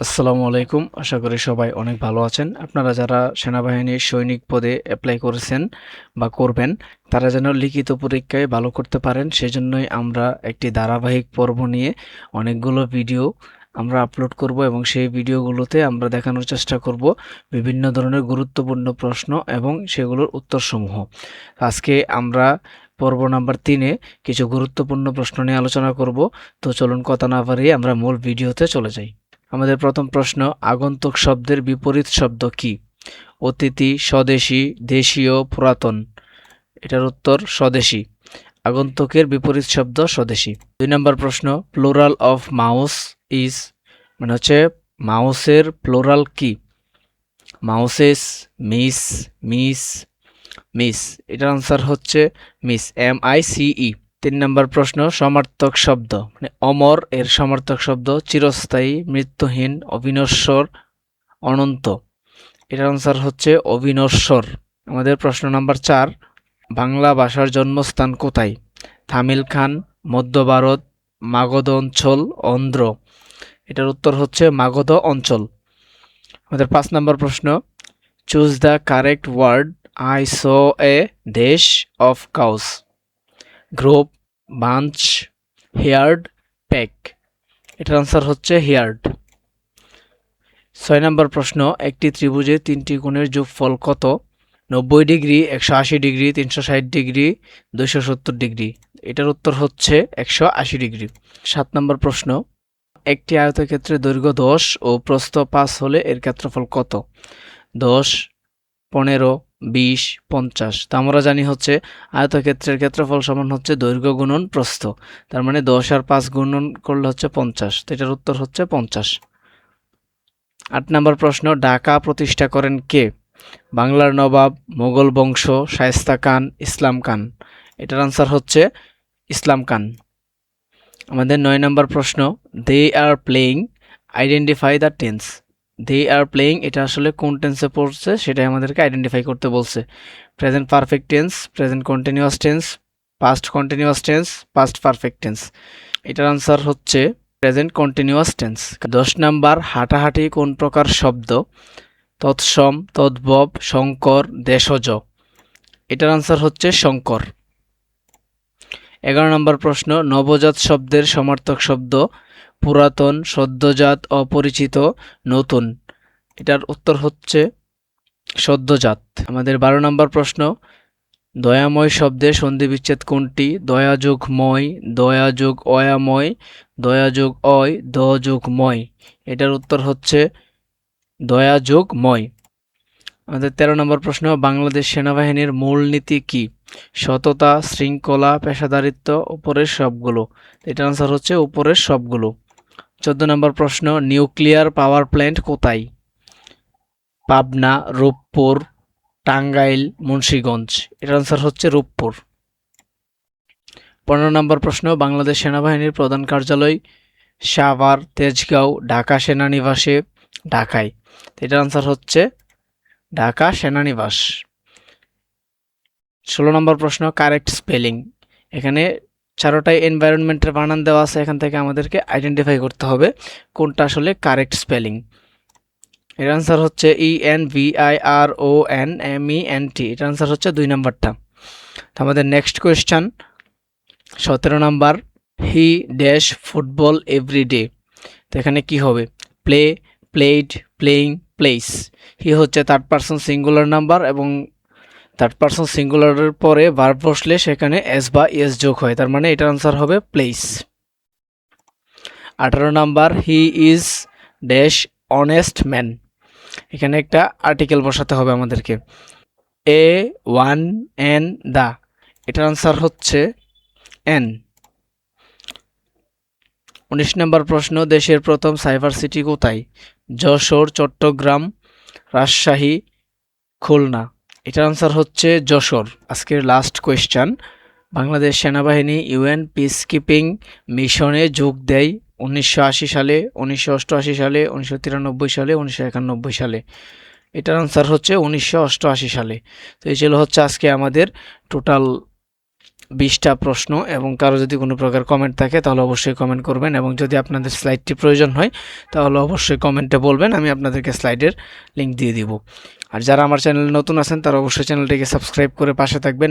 আসসালামু আলাইকুম। আশা করি সবাই অনেক ভালো আছেন। আপনারা যারা সেনাবাহিনীর সৈনিক পদে অ্যাপ্লাই করেছেন বা করবেন, তারা যেন লিখিত পরীক্ষায় ভালো করতে পারেন। সেজন্যই আমরা একটি ধারাবাহিক পর্ব নিয়ে অনেকগুলো ভিডিও আমরা আপলোড করব এবং সেই ভিডিওগুলোতে আমরা দেখানোর চেষ্টা করব বিভিন্ন ধরনের গুরুত্বপূর্ণ প্রশ্ন এবং সেগুলোর উত্তরসমূহ। আজকে আমরা পর্ব নাম্বার তিনে কিছু গুরুত্বপূর্ণ প্রশ্ন নিয়ে আলোচনা করব। তো চলুন কথা না বাড়িয়ে আমরা মূল ভিডিওতে চলে যাই। আমাদের প্রথম প্রশ্ন, আগন্তুক শব্দের বিপরীত শব্দ কি? অতিথি, স্বদেশী, দেশীয়, পুরাতন। এটার উত্তর, স্বদেশী। আগন্তুকের বিপরীত শব্দ, স্বদেশী। দুই নম্বর প্রশ্ন, প্লোরাল অফ মাউস ইজ মানে হচ্ছে মাউসের প্লোরাল কি? Mouses, mice mice mice. এটার আনসার হচ্ছে mice, M I C E তিন নম্বর প্রশ্ন, সমার্থক শব্দ। মানে অমর এর সমার্থক শব্দ, চিরস্থায়ী, মৃত্যুহীন, অবিনশ্বর, অনন্ত। এটার আনসার হচ্ছে অবিনশ্বর। আমাদের প্রশ্ন নাম্বার চার, বাংলা ভাষার জন্মস্থান কোথায়? তামিল খান, মধ্য ভারত, মাগধ অঞ্চল, অন্ধ্র। এটার উত্তর হচ্ছে মাগধ অঞ্চল। আমাদের পাঁচ নম্বর প্রশ্ন choose the correct word I saw a dash of cows group, bunch, herd, pack. এটার আনসার হচ্ছে হেয়ার্ড। ছয় নম্বর প্রশ্ন, একটি ত্রিভুজে তিনটি কোণের যোগফল কত? নব্বই ডিগ্রি, একশো আশি ডিগ্রি, তিনশো ষাট ডিগ্রি, দুইশো সত্তর ডিগ্রি। এটার উত্তর হচ্ছে একশো আশি ডিগ্রি। সাত নম্বর প্রশ্ন, একটি আয়তক্ষেত্রে দৈর্ঘ্য দশ ও প্রস্থ পাঁচ হলে এর ক্ষেত্রফল কত? দশ, পনেরো বিশ, পঞ্চাশ। তা আমরা জানি হচ্ছে আয়তক্ষেত্রের ক্ষেত্রফল সমান হচ্ছে দৈর্ঘ্য গুণন প্রস্থ। তার মানে দশ আর পাঁচ গুণন করলে হচ্ছে পঞ্চাশ। তো এটার উত্তর হচ্ছে পঞ্চাশ। আট নম্বর প্রশ্ন, ঢাকা প্রতিষ্ঠা করেন কে? বাংলার নবাব, মোগল বংশ, শায়েস্তা খান, ইসলাম খান। এটার আনসার হচ্ছে ইসলাম খান। আমাদের নয় নম্বর প্রশ্ন they are playing identify the tense they are playing এটা আসলে কোন টেন্সে পড়ছে সেটাই আমাদেরকে আইডেন্টিফাই করতে বলছে। Present perfect tense present continuous tense past continuous tense past perfect tense এটার আনসার হচ্ছে প্রেজেন্ট কন্টিনিউয়াস টেন্স দশ নাম্বার, হাঁটাহাঁটি কোন প্রকার শব্দ? তৎসম, তদ্ভব, শঙ্কর, দেশজ। এটার আনসার হচ্ছে শঙ্কর। এগারো নম্বর প্রশ্ন, নবজাত শব্দের সমার্থক শব্দ। পুরাতন, সদ্যজাত, অপরিচিত, নতুন। এটার উত্তর হচ্ছে সদ্যজাত। আমাদের বারো নম্বর প্রশ্ন, দয়াময় শব্দে সন্ধি বিচ্ছেদ কোনটি দয়াযোগ ময় দয়াযোগ অয়াময় দয়াযোগ অয় দযোগ ময়। এটার উত্তর হচ্ছে দয়াযোগ ময়। আমাদের তেরো নম্বর প্রশ্ন, বাংলাদেশ সেনাবাহিনীর মূলনীতি কি? সততা, শৃঙ্খলা, পেশাদারিত্ব, উপরের সবগুলো। এটার আনসার হচ্ছে উপরের সবগুলো। চোদ্দ নম্বর প্রশ্ন, নিউক্লিয়ার পাওয়ার প্ল্যান্ট কোথায়? পাবনা, রূপপুর, টাঙ্গাইল, মুন্সীগঞ্জ। এটার আনসার হচ্ছে রূপপুর। পনেরো নম্বর প্রশ্ন, বাংলাদেশ সেনাবাহিনীর প্রধান কার্যালয় সাভার, তেজগাঁও, ঢাকা সেনানিবাসে, ঢাকায়। এটার আনসার হচ্ছে ঢাকা সেনানিবাস। ষোলো নম্বর প্রশ্ন কারেক্ট স্পেলিং এখানে চারোটাই এনভায়রনমেন্টের বানান দেওয়া আছে, এখান থেকে আমাদেরকে আইডেন্টিফাই করতে হবে কোনটা আসলে কারেক্ট স্পেলিং এর আনসার হচ্ছে E N V I R O N M E N T এটার আনসার হচ্ছে দুই নাম্বারটা। তো আমাদের নেক্সট কোয়েশ্চান সতেরো number he dash football every day তো এখানে কি হবে? Play played playing plays he হচ্ছে থার্ড পার্সন সিঙ্গুলার নাম্বার এবং থার্ড পার্সন সিঙ্গুলারের পরে ভার্ব বসলে সেখানে এস বা এস যোগ হয়, তার মানে এটার আনসার হবে প্লেস আঠারো number he is dash honest man এখানে একটা আর্টিকেল বসাতে হবে আমাদেরকে। A one an the. এটার আনসার হচ্ছে এন উনিশ নম্বর প্রশ্ন, দেশের প্রথম সাইবার সিটি কোথায়? যশোর, চট্টগ্রাম, রাজশাহী, খুলনা। এটার আনসার হচ্ছে যশোর। আজকের লাস্ট কোয়েশ্চান বাংলাদেশ সেনাবাহিনী ইউএন পিস কিপিং মিশনে যোগ দেয় উনিশশো আশি সালে, উনিশশো অষ্টআশি সালে, উনিশশো তিরানব্বই সালে, উনিশশো একানব্বই সালে। এটার আনসার হচ্ছে উনিশশো অষ্টআশি সালে। তো এই ছিল হচ্ছে আজকে আমাদের টোটাল বিশটা প্রশ্ন এবং কারও যদি কোনো প্রকার কমেন্ট থাকে তাহলে অবশ্যই কমেন্ট করবেন এবং যদি আপনাদের স্লাইডটি প্রয়োজন হয় তাহলে অবশ্যই কমেন্টে বলবেন, আমি আপনাদেরকে স্লাইডের লিঙ্ক দিয়ে দিব। আর যারা আমার চ্যানেল নতুন আছেন তারা অবশ্যই চ্যানেলটিকে সাবস্ক্রাইব করে পাশে থাকবেন